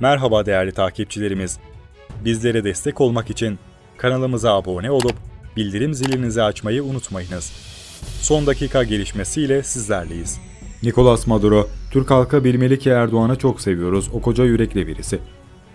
Merhaba değerli takipçilerimiz. Bizlere destek olmak için kanalımıza abone olup bildirim zilinizi açmayı unutmayınız. Son dakika gelişmesiyle sizlerleyiz. Nicolas Maduro, Türk halkı bilmeli ki Erdoğan'ı çok seviyoruz, o koca yürekli birisi.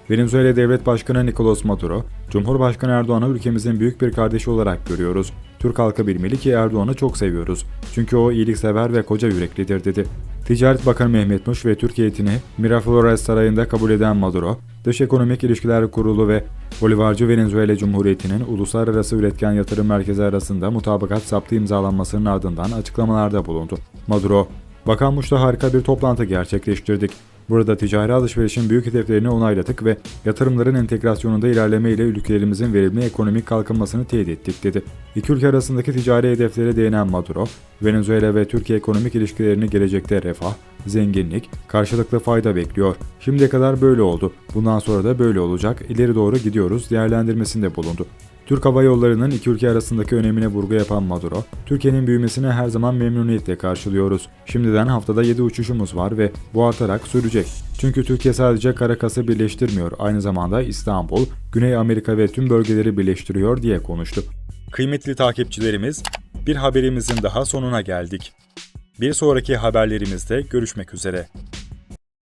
Venezuela Devlet Başkanı Nicolas Maduro, Cumhurbaşkanı Erdoğan'ı ülkemizin büyük bir kardeşi olarak görüyoruz. Türk halkı bilmeli ki Erdoğan'ı çok seviyoruz. Çünkü o iyiliksever ve koca yüreklidir dedi. Ticaret Bakanı Mehmet Muş ve Türk heyetini Miraflores Sarayı'nda kabul eden Maduro, Dış Ekonomik İlişkiler Kurulu ve Bolivarcı Venezuela Cumhuriyeti'nin Uluslararası Üretken Yatırım Merkezi arasında mutabakat saptı imzalanmasının ardından açıklamalarda bulundu. Maduro, Bakan Muş'ta harika bir toplantı gerçekleştirdik. Burada ticari alışverişin büyük hedeflerini onayladık ve yatırımların entegrasyonunda ilerleme ile ülkelerimizin verimli ekonomik kalkınmasını teyit ettik dedi. İki ülke arasındaki ticari hedeflere değinen Maduro, Venezuela ve Türkiye ekonomik ilişkilerini gelecekte refah, zenginlik, karşılıklı fayda bekliyor. Şimdiye kadar böyle oldu. Bundan sonra da böyle olacak. İleri doğru gidiyoruz değerlendirmesinde bulundu. Türk Hava Yolları'nın iki ülke arasındaki önemine vurgu yapan Maduro, Türkiye'nin büyümesini her zaman memnuniyetle karşılıyoruz. Şimdiden haftada 7 uçuşumuz var ve bu artarak sürecek. Çünkü Türkiye sadece Karakas'ı birleştirmiyor, aynı zamanda İstanbul, Güney Amerika ve tüm bölgeleri birleştiriyor diye konuştu. Kıymetli takipçilerimiz, bir haberimizin daha sonuna geldik. Bir sonraki haberlerimizde görüşmek üzere.